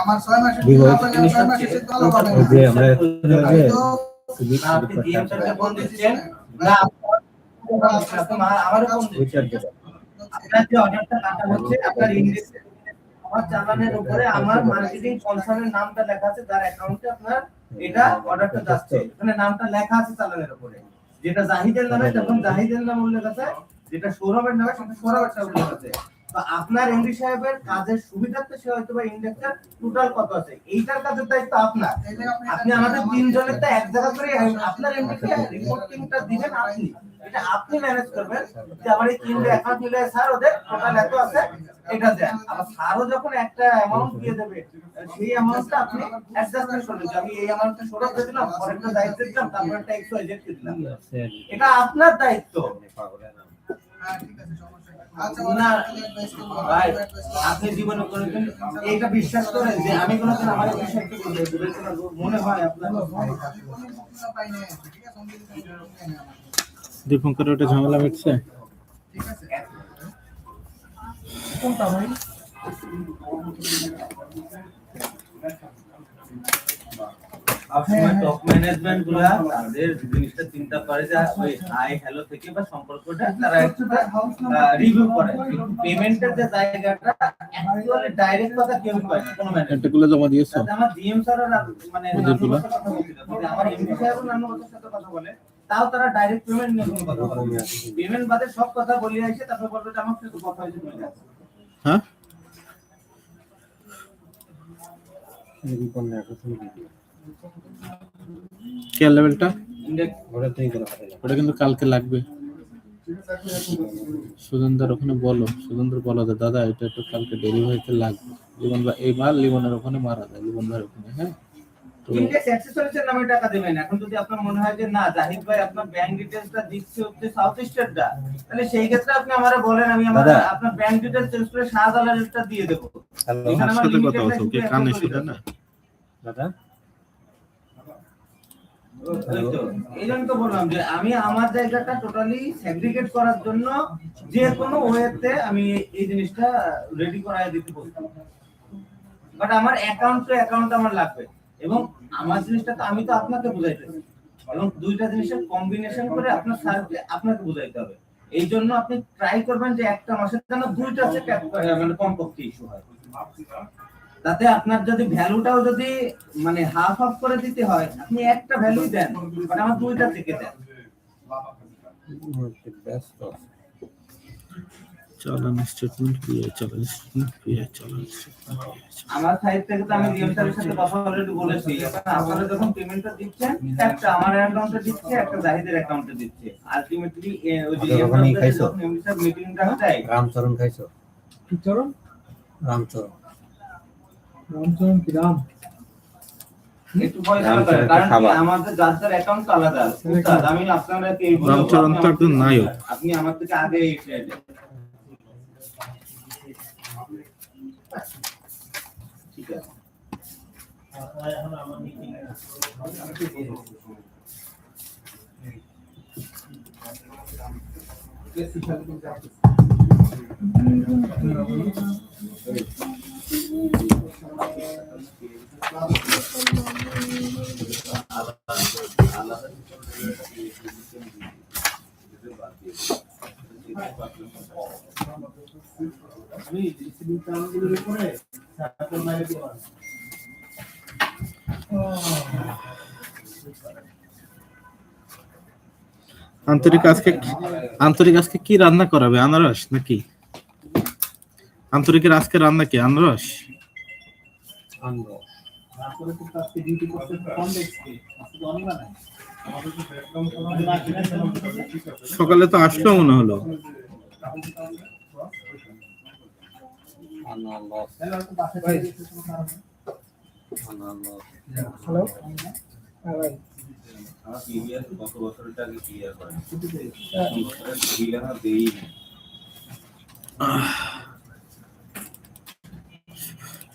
আমার ছয় মাসের কি বিল। বলছে? আপনার ছয় মাসের শেষ ভালো পাবেন ওই যে আমরা আপনার যে অর্ডারটা কাটা হচ্ছে আপনার ইংলিশ আমার চালানের উপরে আমার মার্কেটিং কনসার্নের নামটা লেখা আছে তার অ্যাকাউন্টে আপনার এটা অর্ডারটা যাচ্ছে। মানে নামটা লেখা আছে চালানের উপরে। যেটা জাহিদের নামে তখন জাহিদের নাম উল্লেখ আছে যেটা সৌরভের নামে সেটা সৌরভের উল্লেখ আছে। তো আপনার এমডি সাহেবের কাজের সুবিধার্থে সে হয়তো বা ইন্ডেক্সের টোটাল কত আছে? এইটার কাজের দায়িত্ব আপনার। আপনি আমাদের তিনজনের তো এক জায়গা করে আপনার এমডিকে রিপোর্টিংটা দিবেন আপনি। এটা আপনি ম্যানেজ করবেন যে আমার এই তিনটে অ্যাকাউন্ট মিলে স্যার ওদের টোটাল এত আছে এটা দেন। আবার স্যারও যখন একটা অ্যামাউন্ট দিয়ে দেবে সেই অ্যামাউন্টটা আপনি অ্যাডজাস্টমেন্ট করবেন আমি এই অ্যামাউন্টটা দিয়ে দিলাম পরেরটা দায়িত্ব দিলাম তারপর একটা এক্স ওয়াই জেড দিলাম এটা আপনার দায়িত্ব। আপনি জীবনে কোনোদিন এইটা বিশ্বাস করেন যে আমি কোনোদিন আমার একটু মনে হয় আপনার। দীপঙ্কর ওটা ঝামেলা মিটছে ঠিক আছে? সবসময় টপ ম্যানেজমেন্টগুলা তাদের জিনিসটা চিন্তা করে যে ওই হাই হ্যালো থেকে বা সম্পর্কটা তারা রিভিউ করে। পেমেন্টের যে জায়গাটা অ্যাকচুয়ালি ডাইরেক্ট কথা কেউ করে কোনো ম্যানেজার এটাগুলো জমা দিয়েছ? আমার ডিএম স্যার মানে কথা বলছিল, আমার এমডি নানুর সাথে কথা বলে তাও তারা ডাইরেক্ট পেমেন্ট নিয়ে কোনো কথা বলে পেমেন্ট বাদে সব কথা বলে আসে তারপর বলবে যে আমার সাথে কথা হয়েছে হ্যাঁ? কেয়ার লেভেলটা ওটা কিন্তু কালকে লাগবে। সুজনদার ওখানে বলো। সুজনদার বলো দাদা এটা একটু কালকে ডেলিভারিতে লাগবে। লিবন ভাই এই মাল লিবনের ওখানে মারা যায় লিবন ভাইয়ের ওখানে হ্যাঁ? তো ইন্ডেক্স নামে টাকা দেবেন। এখন যদি আপনার মনে হয় যে না জাহিদ ভাই আপনার ব্যাংক ডিটেইলসটা দিচ্ছে হচ্ছে সাউথ স্টেটটা তাহলে সেই ক্ষেত্রে আপনি আমারে বলেন আমি আমার। আপনার ব্যাংক ডিটেইলস চেঞ্জ করে শাহজালালটা দিয়ে দেব। হ্যালো। আমার আমার সাথে কথা হচ্ছে কানে শুনে না? দাদা? এই জন্য বললাম যে আমি আমার জায়গাটা টোটালি সেগ্রিগেট করার জন্য যে কোনো ওয়েতে আমি এই জিনিসটা রেডি করায় দিতে বলতাম। বাট আমার অ্যাকাউন্ট টু অ্যাকাউন্ট আমার লাগবে। এবং আমার জিনিসটা তো আমি তো আপনাকে বুঝাইতেছি। এবং দুইটা জিনিসের কম্বিনেশন করে আপনার স্যারকে আপনাকে বুঝাইতে হবে। এই জন্য আপনি ট্রাই করবেন যে একটা মাসের জন্য দুইটা থেকে মানে কমপক্ষে ইস্যু হয়। তাতে আপনার যদি ভ্যালুটাও যদি মানে হাফ হাফ করে দিতে হয় আপনি একটা ভ্যালু দেন বাট আমার দুইটা থেকে দেন চালান স্টেটমেন্ট পিএ চালান স্টেটমেন্ট পিএ চালান আমার সাইড থেকে তো আমি জিএম স্যারের সাথে কথা অলরেডি বলেছি। এখন আপনারা যখন পেমেন্টটা দিচ্ছেন একটা আমার অ্যাকাউন্টে দিচ্ছে একটা জাহিদের অ্যাকাউন্টে দিচ্ছে। আলটিমেটলি ওই যে আপনারা ওখানেই খাইছো? মিটিংটা হয় রামচরণ খাইছো? চরণ রামচরণ। রামচরণ কি রাম। আমাদের অ্যাকাউন্ট আলাদা আমি আপনাদেরকে রামচরণ তো আপনি একজন আমার- নায়ক। আপনি আমার থেকে আগে ঠিক আছে। আন্তরিক আজকে আন্তরিক আজকে কি রান্না করাবে? আনারস নাকি? আন্তরিকের আজকে রান্না কি আনারস? সকালে তো আসলো মনে হলো। হ্যালো প্রিভিয়াস কত বছরটা আগে ক্লিয়ার দেই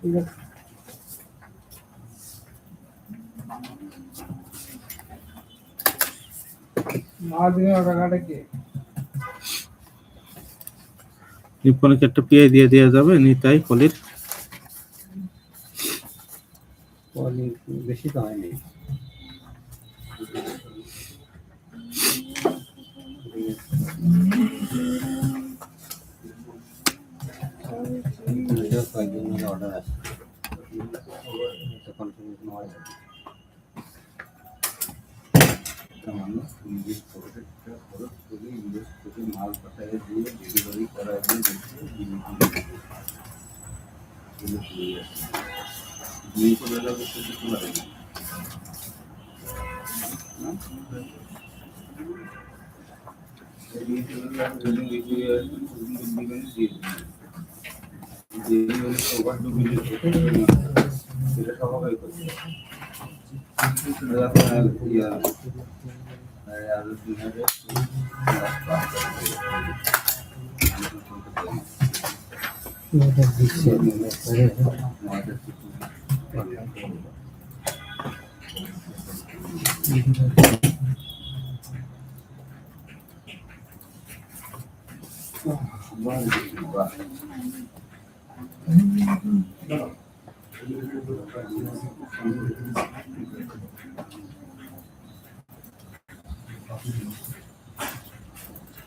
ঠিক আছে মার্জিনের টাকাটা কি রিপনকে একটা পিআই দিয়ে দেওয়া যাবে নিতাই কলির পলি বেশি তো হয়নি দিয়ে দেখছে দুই করে যাবে তো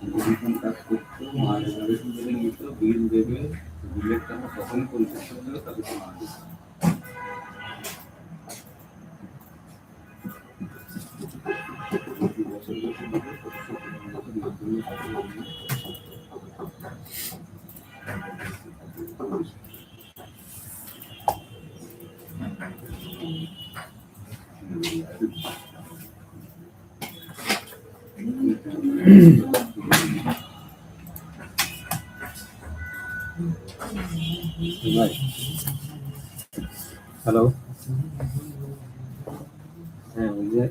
আর দিনারে ওটা দিচ্ছে পরে কাজ করতো মাল রেজাল্ট নিত বিল দেবে বিলের টাকা তখন পরিশোধ করে দেবে তাদের মাল দিতে হ্যালো হ্যাঁ ওই যে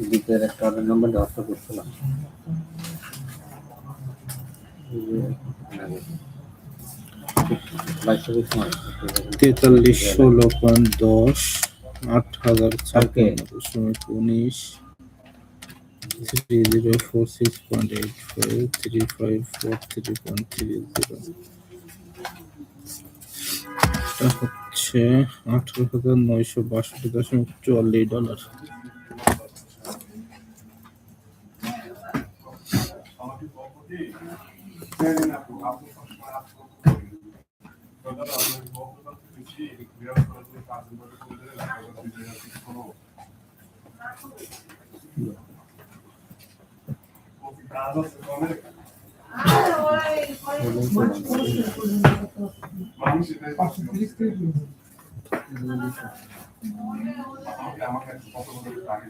দ্বিতীয় একটা অর্ডার নাম্বার দশটা করছিলাম। তেতাল্লিশ ষোলো পয়েন্ট দশ আট হাজার উনিশ three zero four six point eight five three five four three point three zero এটা হচ্ছে আঠারো হাজার নয়শো বাষট্টি দশমিক চুয়াল্লিশ ডলার হবে। আমাকে কত বছর আগে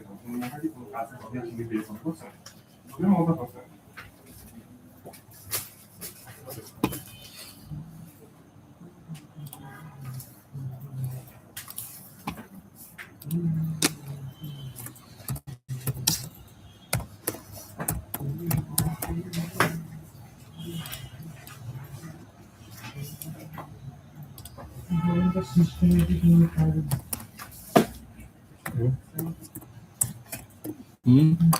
কোনো কাজ হবে তুমি বের করছ তুমি মতো করছ ধরুন তো systematic নিয়ে কাজ হুম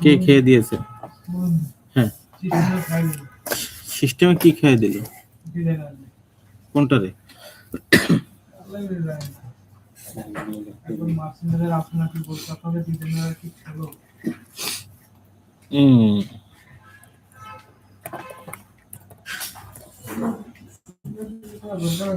কে খেয়ে দিয়েছে? হ্যাঁ। সিস্টেমে কি খেয়ে দিল? কোনটারে? আল্লাহ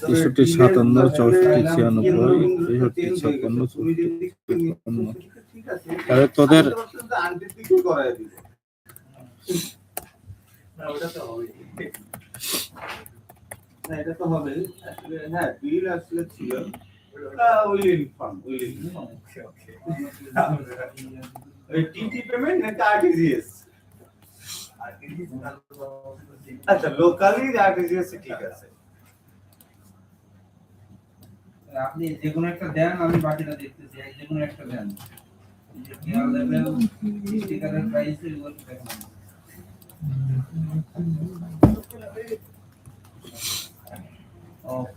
তেষট্টি, সাতান্ন, চৌষট্টি, তেষট্টি। ছাপ্পান্ন, তাহলে তোদের- না এটা তো হবে আসলে হ্যাঁ বিল আসলে ছিল উইল ইনফর্ম উইল ইনফর্ম ওই টিটি পেমেন্ট নাকি আরটিজিএস আচ্ছা লোকালি আরটিজিএস ঠিক আছে আপনি যে কোনো একটা দেন আমি বাকিটা দেখতেছি এক যে কোনো একটা দেন কেয়ার লেভেল স্টিকারের প্রাইস এগুলো দেখেন আজকে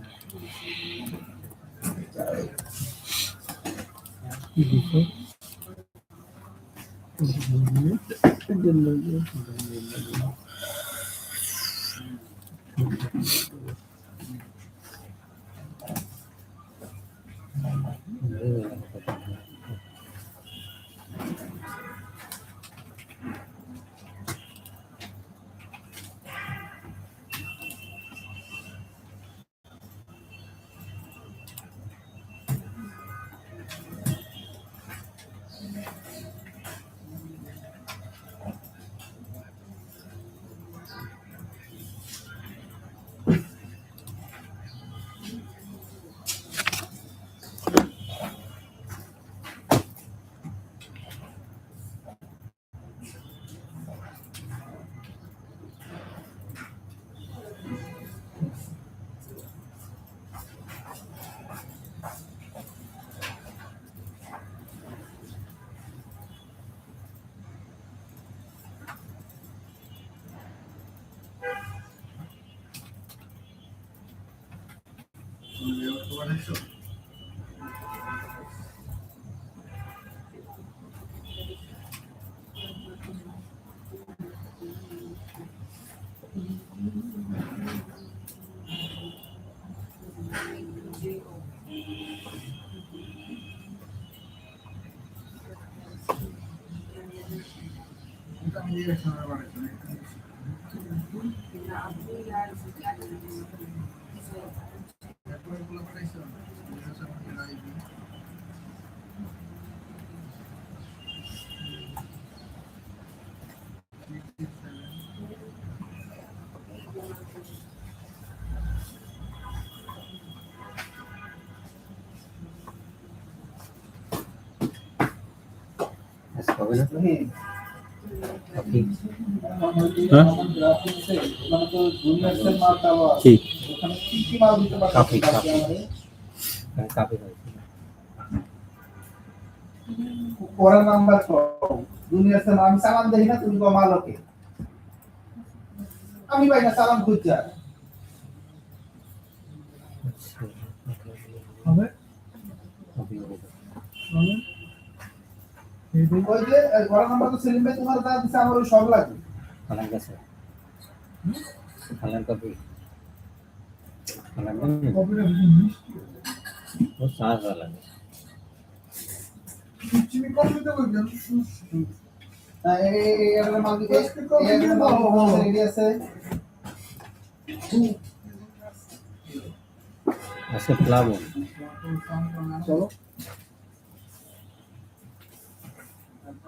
হবে না আপনি হ্যাঁ মানে তো জুনিয়রসের মাল দেওয়া আছে। কি ওখানে কি কি মাল দিতে পারবেন কাপি, কাপি কাপি। আমাদের? আমি কাপে পাইছি পরের নাম্বার জুনিয়রসের মাল আমি সালাম দেই না তুমি কো মাল ওকে আমি ভাই না সালাম খুঁজছা আচ্ছা হবে কপি হবে হবে এই দেখ ওই যে পরের নাম্বার তো সেলিম ভাই তোমার দাদা দিছে আমার ওই সব লাগবে খালার কাছে খালার কপি খালার কপিটা বুঝিস ও চার্জ লাগে তুমি কপিটা বুঝিস হ্যাঁ, এই রেডি আছে প্লাবন চলো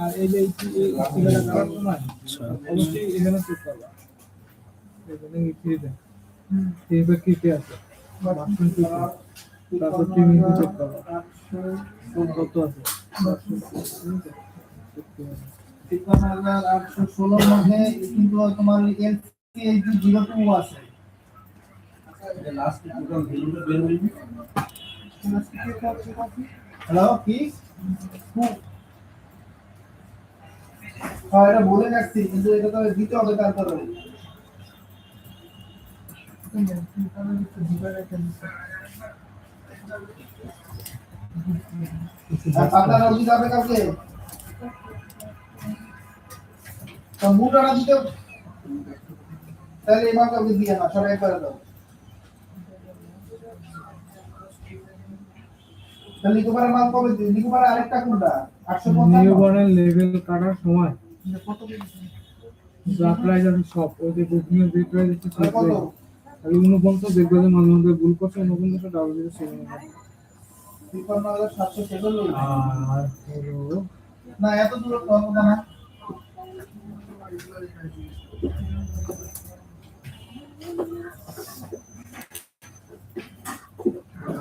আর এই যে এখানে চেক করবা এখানে কি দেয় এইবার কি কি আছে বাথরুম কি আছে? তারপর টিভি চেক করবা কত আছে? তিপ্পান্ন হাজার আটশো ষোলোর মধ্যে কিন্তু তোমার এলসি জিরো টু আছে? হ্যালো কি? হ্যাঁ এটা বলে যাচ্ছি, কিন্তু এটা তো দিতে হবে তারপরে। দিয়ে না, সবাই করে দাও। কবে আরেকটা কোনটা? আটশো পঞ্চান্ন? লেভেল কাটার সময়? যা প্রাইস আছে? সব। ওই যে যে প্রাইস আছে সেই কত তাহলে উনপঞ্চাশ দেখবে যে মাঝে মধ্যে ভুল করছে উনপঞ্চাশে ডাবল জিরো সেভেন তিপ্পান্ন হাজার সাতশো সেভেন আর হলো না এত দূর না।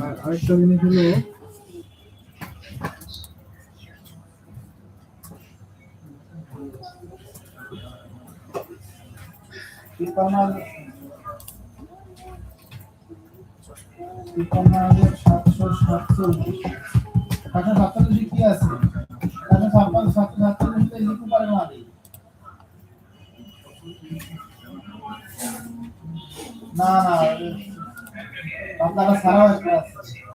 আর আরেকটা জিনিস হলো তিপ্পান্ন হাজার তিপ্পান্ন হাজার সাতশো সাতচল্লিশ সাতশো সাতচল্লিশে কি আছে সাতশো ছাপ্পান্ন সাতশো সাতচল্লিশে লিখতে পারে না না না আপনারা সারা আছে।